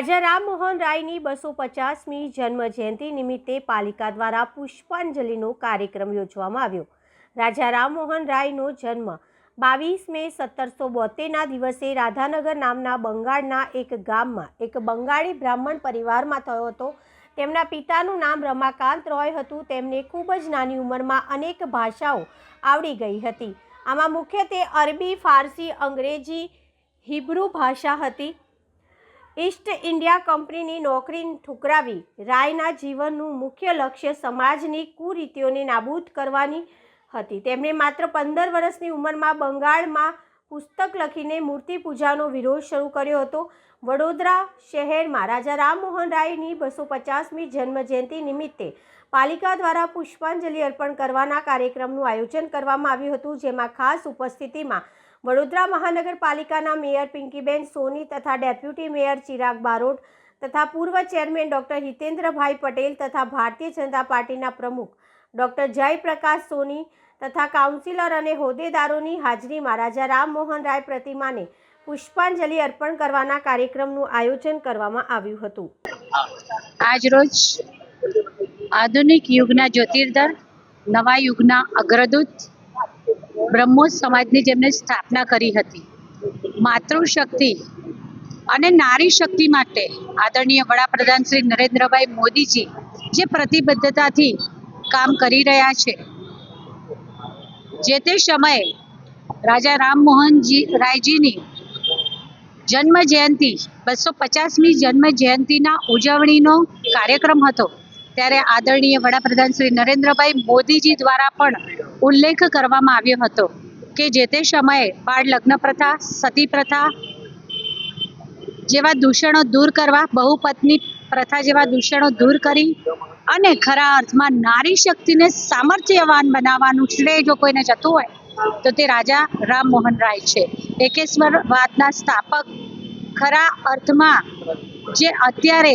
રાજા રામમોહન રાયની બસો પચાસમી જન્મ જયંતિ નિમિત્તે પાલિકા દ્વારા પુષ્પાંજલિનો કાર્યક્રમ યોજવામાં આવ્યો. રાજા રામમોહન રાયનો જન્મ બાવીસ મે સત્તરસો બોતેરના દિવસે રાધાનગર નામના બંગાળના એક ગામમાં, એક બંગાળી બ્રાહ્મણ પરિવારમાં થયો હતો. તેમના પિતાનું નામ રમાકાંત રોય હતું. તેમને ખૂબ જ નાની ઉંમરમાં અનેક ભાષાઓ આવડી ગઈ હતી. આમાં મુખ્યત્વે અરબી, ફારસી, અંગ્રેજી, હિબ્રુ ભાષા હતી. ઈસ્ટ ઇન્ડિયા કંપનીની નોકરી ઠુકરાવી રાયના જીવનનું મુખ્ય લક્ષ્ય સમાજની કુરીતિઓને નાબૂદ કરવાની હતી. તેમણે માત્ર પંદર વર્ષની ઉંમરમાં બંગાળમાં પુસ્તક લખીને મૂર્તિ પૂજાનો વિરોધ શરૂ કર્યો હતો. વડોદરા શહેરમાં રાજા રામમોહન રાયની બસો પચાસમી જન્મજયંતિ નિમિત્તે પાલિકા દ્વારા પુષ્પાંજલિ અર્પણ કરવાના કાર્યક્રમનું આયોજન કરવામાં આવ્યું હતું, જેમાં ખાસ ઉપસ્થિતિમાં વડોદરા મહાનગરપાલિકાના મેયર પિંકીબેન સોની તથા ડેપ્યુટી મેયર ચિરાગ બારોટ તથા પૂર્વ ચેરમેન ડૉક્ટર હિતેન્દ્રભાઈ પટેલ તથા ભારતીય જનતા પાર્ટીના પ્રમુખ ડૉક્ટર જયપ્રકાશ સોની તથા કાઉન્સિલર અને હોદ્દેદારોની હાજરીમાં રાજા રામમોહન રાય પ્રતિમાને પુષ્પાંજલિ અર્પણ કરવાના કાર્યક્રમનું આયોજન કરવામાં આવ્યું હતું. આજરોજ આધુનિક યુગના જ્યોતિર્ધર નવા યુગના અગ્રદૂત બ્રહ્મોસ સમાજની જેમને સ્થાપના કરી હતી. માતૃશક્તિ અને નારી શક્તિ માટે આદરણીય વડાપ્રધાન શ્રી નરેન્દ્રભાઈ મોદીજી જે પ્રતિબદ્ધતાથી કામ કરી રહ્યા છે. જે તે સમયે રાજા રામમોહનજી રાયજીની જન્મ જયંતિ, બસો પચાસમી જન્મ જયંતિના ઉજવણીનો કાર્યક્રમ હતો. ત્યારે આદરણીય વડાપ્રધાન શ્રી નરેન્દ્રભાઈ મોદીજી દ્વારા પણ ઉલ્લેખ કરવામાં આવ્યો હતો કે જે તે સમયે બાળ લગ્ન પ્રથા, સતી પ્રથા જેવા દૂષણો દૂર કરવા, બહુપત્ની પ્રથા જેવા દૂષણો દૂર કરી અને ખરા અર્થમાં નારી શક્તિને સામર્થ્યવાન બનાવવાનું શ્રેય જો કોઈને જતું હોય, તો તે રાજા રામ મોહન રાય છે. એકેશ્વરવાદના સ્થાપક ખરા અર્થમાં જે અત્યારે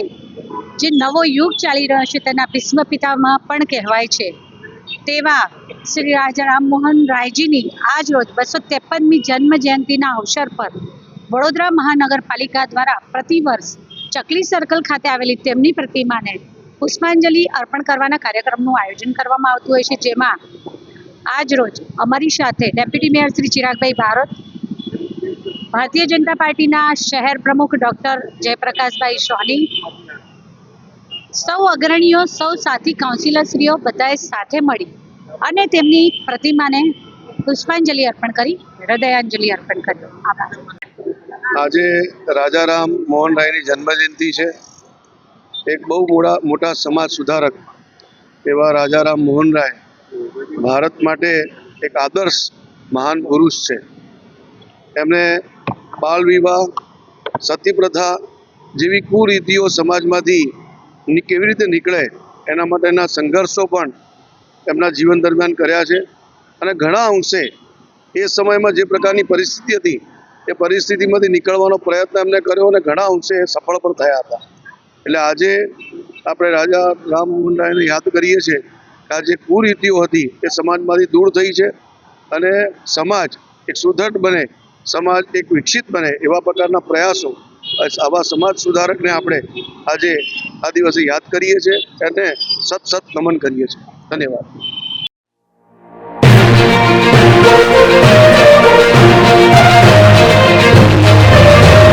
જે નવો યુગ ચાલી રહ્યો છે તેના ભીષ્મ પિતામાં પણ કહેવાય છે. તેવા શ્રી રાજા રામમોહન રાયજીની આજ રોજ બસો ત્રેપનમી જન્મ જયંતિના અવસર પર વડોદરા મહાનગરપાલિકા દ્વારા પ્રતિવર્ષ ચકલી સર્કલ ખાતે આવેલી તેમની પ્રતિમાને પુષ્પાંજલિ અર્પણ કરવાના કાર્યક્રમનું આયોજન કરવામાં આવતું હોય છે, જેમાં આજ રોજ અમારી સાથે ડેપ્યુટી મેયર શ્રી ચિરાગભાઈ ભારત, ભારતીય જનતા પાર્ટીના શહેર પ્રમુખ ડૉક્ટર જયપ્રકાશભાઈ સોની, સૌ અગ્રણીઓ, સૌ સાથી કાઉન્સિલરશ્રીઓ બધાએ સાથે મળી અને તેમની પ્રતિમાને પુષ્પાંજલિ અર્પણ કરી, હૃદયાંજલિ અર્પણ કર્યો. આભાર. આજે રાજારામ મોહન રાયની જન્મજયંતિ છે. એક બહુ મોટા મોટા સમાજ સુધારક એવા રાજારામ મોહન રાય ભારત માટે એક આદર્શ મહાન પુરુષ છે. એમણે બાળ વિવાહ સતી પ્રથા જેવી કુરીતિઓ સમાજમાંથી કેવી રીતે નીકળે એના માટેના સંઘર્ષો પણ એમના જીવન દરમિયાન કર્યા છે. અને ઘણા અંશે એ સમયમાં જે પ્રકારની પરિસ્થિતિ હતી, એ પરિસ્થિતિમાંથી નીકળવાનો પ્રયત્ન એમને કર્યો અને ઘણા અંશે સફળ પણ થયા હતા. એટલે આજે આપણે રાજા રામ રાયને યાદ કરીએ છીએ કે આ જે કુરીતિઓ હતી, એ સમાજમાંથી દૂર થઈ છે અને સમાજ એક સુદૃઢ બને, સમાજ એક વિકસિત બને એવા પ્રકારના પ્રયાસો આવા સમાજ સુધારકને આપણે આજે આ દિવસે યાદ કરીએ છીએ અને સત સત નમન કરીએ છીએ. ધન્યવાદ.